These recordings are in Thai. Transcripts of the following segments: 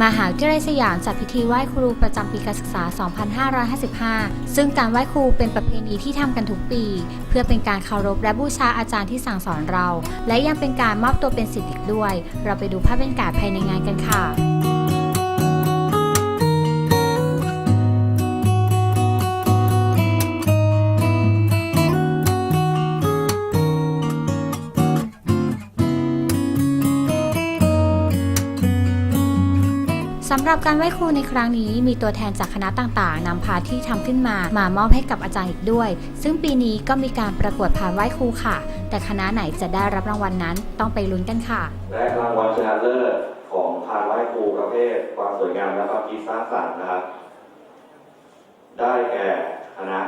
มหาวิทยาลัยสยามจัดพิธีไหว้ครูประจำปีการศึกษา 2555 ซึ่งการไหว้ครูเป็นประเพณีที่ทำกันทุกปี เพื่อเป็นการเคารพและบูชาอาจารย์ที่สั่งสอนเรา และยังเป็นการมอบตัวเป็นศิษย์อีกด้วย เราไปดูภาพบรรยากาศภายในงานกันค่ะ สำหรับการไหว้ครูในครั้งนี้มีตัวแทนจากคณะต่างๆนำพาที่ทำขึ้นมามามอบให้กับอาจารย์อีกด้วย ซึ่งปีนี้ก็มีการประกวดพานไหว้ครูค่ะ แต่คณะไหนจะได้รับรางวัลนั้นต้องไปลุ้นกันค่ะ และรางวัลชนะเลิศของพานไหว้ครูประเภท ความสวยงามและความคิดสร้างสรรค์นะครับ ได้แก่คณะ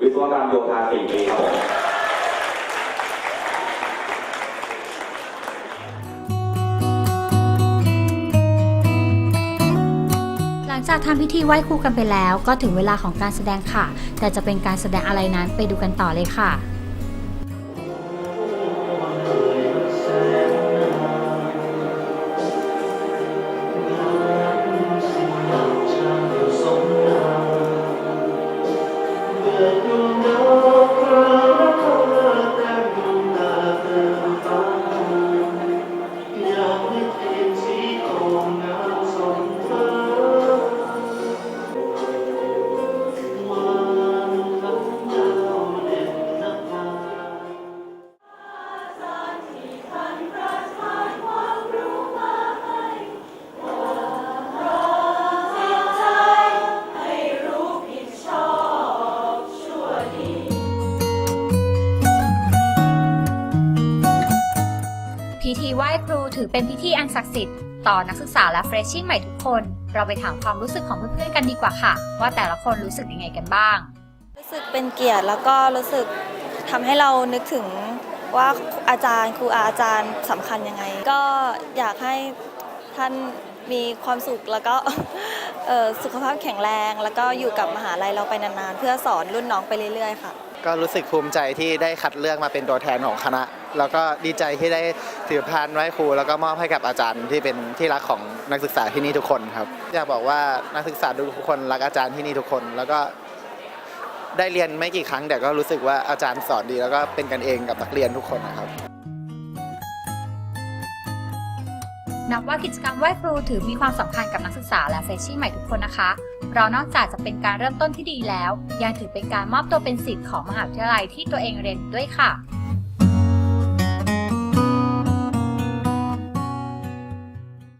วิศวกรรมโยธาสี่ปีครับผม งจากทำพิธีไหว้ครูกันไปแล้ว ก็ถึงเวลาของการแสดงค่ะ แต่จะเป็นการแสดงอะไรนั้นไปดูกันต่อเลยค่ะ ไหว้ครูถือเป็นพิธีอันศักดิ์สิทธิ์ต่อนักศึกษาและเฟรชชี่ใหม่ทุกคน เราไปถามความรู้สึกของเพื่อนๆกันดีกว่าค่ะ ว่าแต่ละคนรู้สึกยังไงกันบ้าง รู้สึกเป็นเกียรติแล้วก็รู้สึกทำให้เรานึกถึงว่าอาจารย์ครูอาอาจารย์สำคัญยังไง ก็อยากให้ท่านมีความสุขแล้วก็สุขภาพแข็งแรง แล้วก็อยู่กับมหาลัยเราไปนานๆ เพื่อสอนรุ่นน้องไปเรื่อยๆค่ะ ก็รู้สึกภูมิใจที่ได้คัดเลือกมาเป็นตัวแทนของคณะ แล้วก็ดีใจที่ได้ถือพานไหว้ครู แล้วก็มอบให้กับอาจารย์ที่เป็นที่รักของนักศึกษาที่นี่ทุกคนครับ อยากบอกว่านักศึกษาทุกคนรักอาจารย์ที่นี่ทุกคน แล้วก็ได้เรียนไม่กี่ครั้งแต่ก็รู้สึกว่าอาจารย์สอนดี แล้วก็เป็นกันเองกับนักเรียนทุกคนนะครับ นับว่ากิจกรรมไหว้ครูถือมีความสำคัญกับนักศึกษาและเฟรชชี่ใหม่ทุกคนนะคะ เพราะนอกจากจะเป็นการเริ่มต้นที่ดีแล้ว ยังถือเป็นการมอบตัวเป็นสิทธิ์ของมหาวิทยาลัยที่ตัวเองเรียนด้วยค่ะ